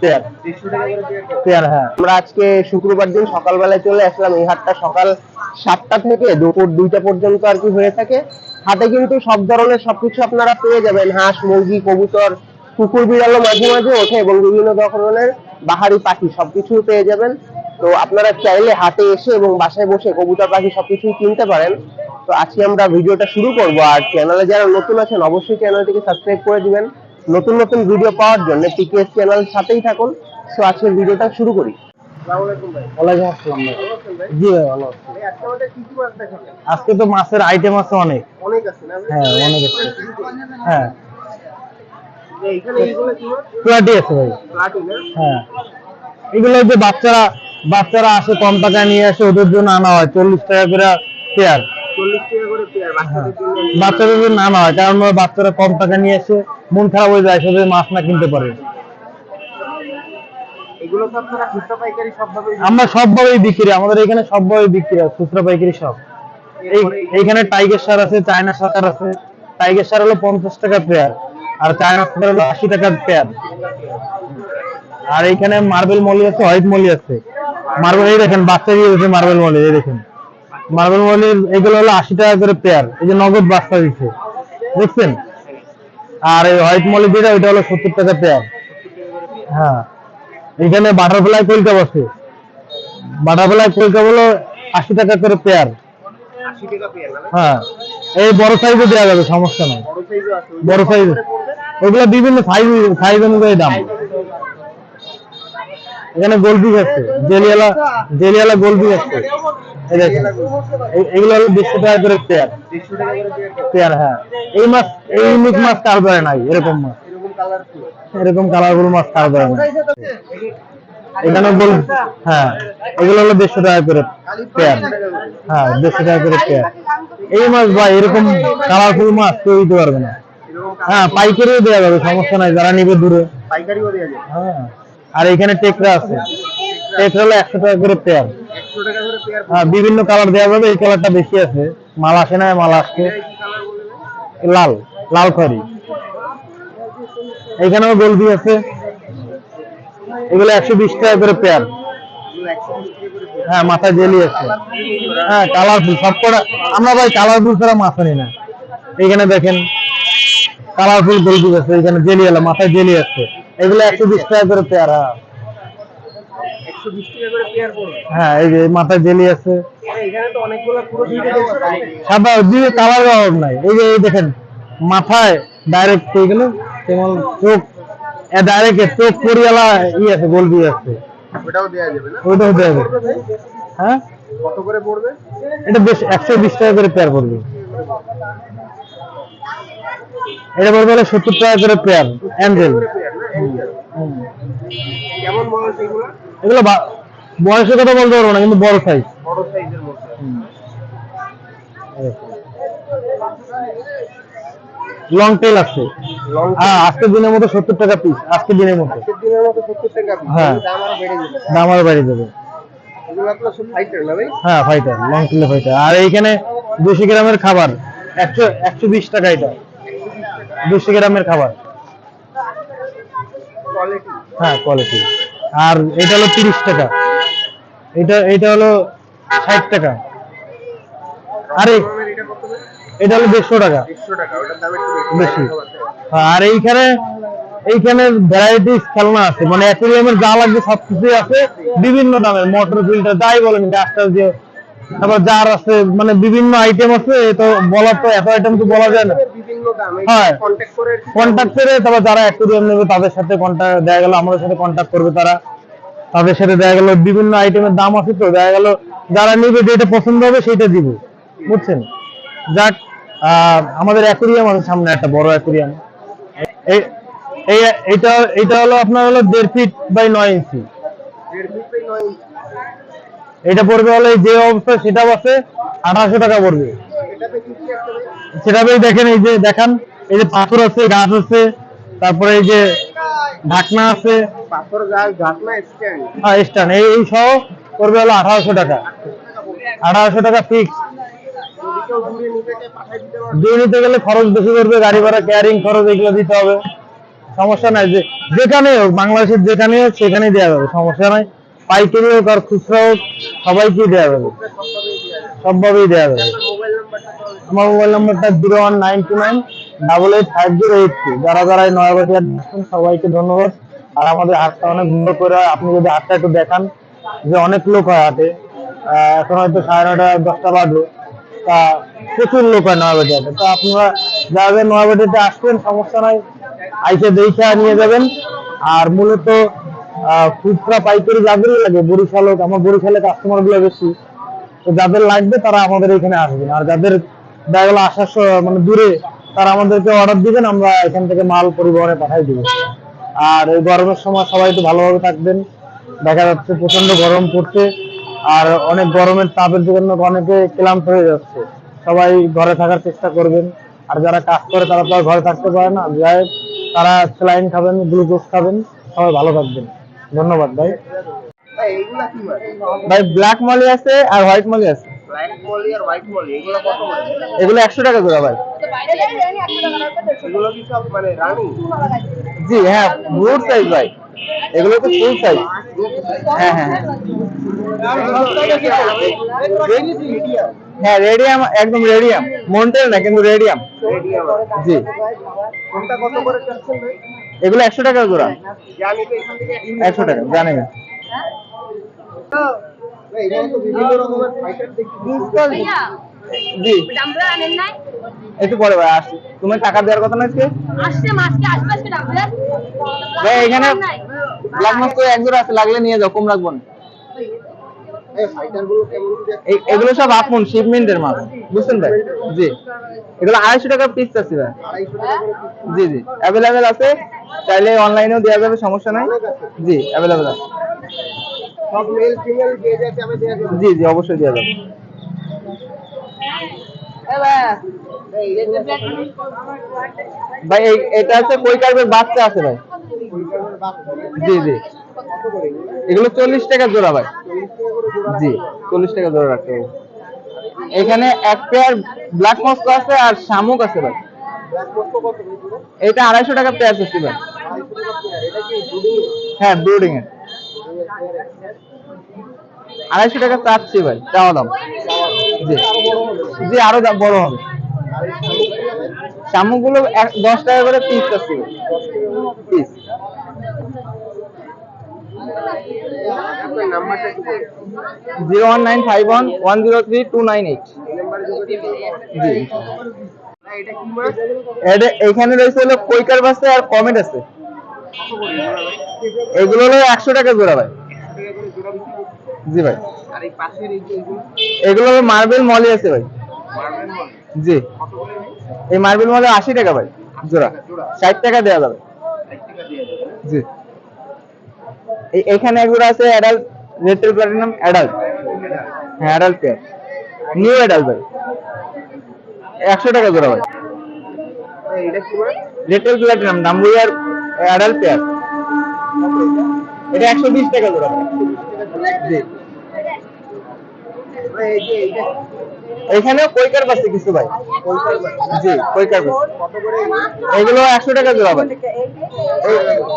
Pair. হ্যাঁ। সকালবেলায় চলে আসলাম, এই সকাল সাতটা থেকে দুপুর দুইটা পর্যন্ত হয়ে থাকে। হাটে কিন্তু সব ধরনের সবকিছু আপনারা পেয়ে যাবেন। হাঁস, মুরগি, কবুতর, কুকুর বিড়ালও মাঝে মাঝে ওঠে এবং বিভিন্ন ধরনের বাহারি পাখি সবকিছু পেয়ে যাবেন। তো আপনারা চাইলে হাটে এসে এবং বাসায় বসে কবুতর পাখি সবকিছুই কিনতে পারেন। তো আজকে আমরা ভিডিওটা শুরু করব। আর চ্যানেলে যারা নতুন আছেন অবশ্যই চ্যানেলটিকে সাবস্ক্রাইব করে দিবেন। নতুন নতুন ভিডিও পাওয়ার জন্য টিকেএস চ্যানেল সাথেই থাকুন। তো আজকের ভিডিওটা শুরু করি। ওয়ালাইকুম আসসালাম ভাই। জি ভাই ভালো আছি। আজকে তো মাছের আইটেম আছে অনেক। হ্যাঁ অনেক আছে। হ্যাঁ। আছে ভাই। হ্যাঁ। এগুলো যে বাচ্চারা বাচ্চারা আসে কম টাকা নিয়ে আসে ওদের জন্য আনা হয় চল্লিশ টাকা করে পেয়ার বাচ্চাদের জন্য আনা হয়। কারণ বাচ্চারা কম টাকা নিয়ে এসে মন খারাপ হয়ে যায় সেভাবে মাছ না কিনতে পারে। আমরা সবভাবেই বিক্রি আমাদের এখানে সবভাবে বিক্রি হয় খুচরা পাইকারি সব। এইখানে টাইগার সার আছে চায়না সার আছে। টাইগার সার হলো পঞ্চাশ টাকা পেয়ার আর চায়না সার হলো আশি টাকা পেয়ার। আর এইখানে মার্বেল মলি আছে হোয়াইট মলি আছে। মার্বেল এই দেখেন বাচ্চা দিয়ে মার্বেল মলি এই দেখেন। মার্বেল মলির এগুলো হলো আশি টাকা করে পেয়ার এই যে নগদ বাস্তা দিচ্ছে। দেখছেন? আর এই হোয়াইট মলি যেটা ওইটা হলো সত্তর টাকা পেয়ার হ্যাঁ। এখানে বাটারফ্লাই কলকা বসে বাটারফ্লাই কলকা হলো আশি টাকা করে পেয়ার হ্যাঁ। এই বড় সাইজে দেওয়া যাবে সমস্যা নাই। বড় সাইজ ওগুলো বিভিন্ন সাইজ সাইজ অনুযায়ী দাম। এখানে গোলপিস আছে। জেলিয়ালা জেলিয়ালা গোলপিস আছে। এই দেখেন এগুলো হলো দেড়শো টাকা করে পেয়ার পেয়ার হ্যাঁ। এই মাছ এই ইউনিক মাছ কারবারে নাই? এরকম মাছ। এরকম কালারফুল মাছ কারবারে নাই? এখানে বল হ্যাঁ এগুলো হলো দেড়শো টাকা করে পেয়ার হ্যাঁ দেড়শো টাকা করে পেয়ার এই মাছ ভাই এরকম কালারফুল মাছ কেউ দিতে পারবে না। হ্যাঁ পাইকারিও দেওয়া যাবে সমস্যা নাই যারা নিবে দূরে। পাইকারিও দেওয়া যায় হ্যাঁ। আর এখানে টেকরা আছে। টেকরা হলো একশো টাকা করে পেয়ার হ্যাঁ বিভিন্ন কালার দেওয়া যাবে, এই কালারটা বেশি আছে। মাল আসে না, মাল আসছে। লাল লাল খড়ি। এখানেও গোলবি আছে। এগুলো একশো বিশ টাকা করে পেয়ার হ্যাঁ মাথা জেলি আছে। হ্যাঁ কালারফুল সব কটা আমরা ভাই কালারফুল ছাড়া মাথা আনি না। এখানে দেখেন কালারফুল গোলবি আছে। এখানে জেলি এলো মাথায় জেলি আছে। এগুলো একশো বিশ টাকা করে পেয়ার। হ্যাঁ একশো বিশ টাকা করে পেয়ার পড়বে? হ্যাঁ এই যে মাথায় জেলি আছে। এখানে তো অনেকগুলো পুরো দেড়শো টাকা সাদা দিয়ে কালার অভাব নাই। এই যে দেখেন মাথায় ডাইরেক্ট হয়ে গেল কেমন চোখ ডাইরেক্ট চোখ করিয়ালা ই আছে গোলবি আছে। ওটাও দেওয়া যাবে না? ওইটাও দেওয়া যাবে। হ্যাঁ? কত করে পড়বে? এটা বেশ একশো বিশ টাকা করে পেয়ার পড়বে। এটা পড়বে টাকা করে পেয়ার অ্যাঞ্জেল। কেমন বয়স এগুলো? এগুলো বয়সের কথা বলতে পারব না কিন্তু বড় সাইজ বড় সাইজের মধ্যে। লং টেল আছে। হ্যাঁ আজকের দিনের মতো সত্তর টাকা পিস আজকের দিনের মতো। দিনের মতো সত্তর টাকা হ্যাঁ। দাম আরও বেড়ে যাবে। হ্যাঁ ফাইটার লং টেলে ফাইটার আর এইখানে দুশো গ্রামের খাবার একশো একশো বিশ টাকা এটা। দুশো গ্রামের খাবার। হ্যাঁ কোয়ালিটি আর এটা হলো তিরিশ টাকা। এটা এটা হলো ষাট টাকা। আরে এটা হলো দেড়শো টাকা। বেশি। বেশি। আর এইখানে এইখানে ভ্যারাইটিস খেলনা আছে। মানে অ্যাকুরিয়ামের যা লাগবে সবকিছুই আছে। বিভিন্ন দামের। মোটর ফিল্টার যাই বলেন গাছটা দিয়ে তারপর যার আছে মানে বিভিন্ন আইটেম আছে তো বলার তো এত আইটেম তো বলা যায় না। হ্যাঁ। কন্ট্যাক্ট করে তারপর যারা অ্যাকুরিয়াম নেবে তাদের সাথে কন্ট্যাক্ট দেখা গেল আমাদের সাথে কন্ট্যাক্ট করবে তারা। তাদের সাথে দেখা গেল বিভিন্ন আইটেমের দাম আছে তো দেখা গেল যারা নিবে যেটা পছন্দ হবে সেটা দিব। বুঝছেন? যাক আহ, আমাদের অ্যাকুরিয়াম আছে সামনে একটা বড় অ্যাকুরিয়াম এটা এটা হলো আপনার হলো দেড় ফিট বাই নয় ইঞ্চি দেড় ফিট বাই নয় ইঞ্চি। এটা পড়বে হলে এই যে অবস্থা সেটা আছে আঠারোশো টাকা পড়বে? সেটাতেই দেখেন এই যে দেখান এই যে পাথর আছে গাছ আছে তারপরে এই যে ঢাকনা আছে। পাথর গাছ স্ট্যান্ড হ্যাঁ স্ট্যান্ড এই এই সহ করবে হলো আঠারোশো টাকা। আঠারোশো টাকা ফিক্স দিয়ে নিতে গেলে খরচ বেশি করবে গাড়ি ভাড়া ক্যারিং খরচ এগুলো দিতে হবে। সমস্যা নাই যে যেখানে হোক বাংলাদেশের যেখানে হোক সেখানেই দেওয়া যাবে সমস্যা নাই। পাইকারি হোক আর খুচরা হোক, সবাইকেই দেওয়া যাবে। সবভাবেই দেওয়া যাবে। আমার মোবাইল নাম্বারটা zero one nine two nine double eight five zero eight two. যারা যারা এই নয়াবাটি আসছেন, সবাইকে ধন্যবাদ। আর আমাদের হাটটা অনেক সুন্দর করে আপনি যদি হাটটা একটু দেখান, যে অনেক লোক হয় হাটে। এখন হয়তো সাড়ে নয়টা, দশটা বাজে তা প্রচুর লোক হয় নয়াবাটি হাটে। তো আপনারা যারা যারা নয়াবাটিতে আসবেন, সমস্যা নাই। আইসে দেখে নিয়ে যাবেন। আর মূলত খুচরা পাইকারি যাদেরই লাগে, বরিশাল আমার বরিশালের কাস্টমারগুলো বেশি, তো যাদের লাগবে তারা আমাদের এখানে আসবেন আর যাদের দেখা আসার মানে দূরে, তারা আমাদেরকে অর্ডার দিবেন, আমরা এখান থেকে মাল পরিবহনে পাঠাই দিব। আর এই গরমের সময় সবাই একটু ভালোভাবে থাকবেন। দেখা যাচ্ছে প্রচণ্ড গরম পড়ছে, আর অনেক গরমের তাপের জন্য অনেকে ক্লান্ত হয়ে যাচ্ছে। সবাই ঘরে থাকার চেষ্টা করবেন। আর যারা কাজ করে, তারা তো ঘরে থাকতে পারে না। যাই তারা স্যালাইন খাবেন, গ্লুকোজ খাবেন, সবাই ভালো থাকবেন। ধন্যবাদ ভাই। ভাই ব্ল্যাক মলি? আছে আর হোয়াইট মলি আছে। এগুলো একশো টাকা করে ভাই। মানে জি হ্যাঁ সাইজ ভাই। এগুলো তো ফুল সাইজ হ্যাঁ হ্যাঁ হ্যাঁ। রেডিয়াম একদম রেডিয়াম মন্টেল না কিন্তু রেডিয়াম জি। কোনটা কত করে এগুলো একশো টাকা জোড়া একশো টাকা, জানি না। তুমি দেওয়ার কথা না এখানে এক লাগলে নিয়ে যাও, কম রাখব না এই ফাইটারগুলো কেমন কি দেখতে? এ- এগুলো সব আপন শিপমেন্টের মাছ বুঝছেন ভাই? জি। এগুলো আড়াইশো টাকা পিস আছে ভাই। জি জি। অ্যাভেলেবেল আছে। চাইলে অনলাইনেও দেওয়া যাবে, সমস্যা নাই। জি অ্যাভেলেবেল আছে। মেল জি জি, অবশ্যই দেওয়া যাবে। ভাই এটা আছে কই কার্পের বাচ্চা আছে ভাই? জি জি। এগুলো চল্লিশ টাকা জোড়া ভাই চল্লিশ টাকা করে জোড়া জি, চল্লিশ টাকা রাখতে হবে। এখানে এক পেয়ার ব্ল্যাক মস্ক আছে আর শামুক আছে ভাই। এটা আড়াইশো টাকা পেয়ার আছে ভাই। হ্যাঁ ব্রুডিং এর। আড়াইশো টাকা চাচ্ছি ভাই, চাওয়া দাম। জি জি, আরও বড় হবে। শামুকগুলো দশ টাকা করে পিস আছে পিস আপনার নাম্বারটা একটু বলুন। Zero one nine five one one zero three two nine eight. জি। এখানে রয়েছে হলো কৈকার বাসে আর কমেট আছে। এগুলো হলো একশো টাকা জোড়া ভাই। জি ভাই। এগুলো? হলো মার্বেল মলি আছে ভাই। জি। এই মার্বেল মলে আশি টাকা ভাই জোড়া। ষাট টাকা দেওয়া যাবে। জি। এখানে এগুলো আছে অ্যাডাল্ট রেটেল প্লাটিনাম অ্যাডাল্ট হ্যাঁ অ্যাডাল্ট পেয়ার নিউ অ্যাডাল্ট ভাই একশো টাকা জোড়া ভাই। Retail platinum number adult pair এটা একশো বিশ টাকা জোড়া ভাই। জি। এখানেও কৈকার পাচ্ছে কিছু ভাই? জি কৈকার করে এগুলো? একশো টাকা জোড়া ভাই।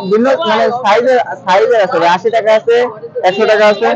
বিভিন্ন মানে সাইজের সাইজের আছে আশি টাকা আছে, একশো টাকা আছে।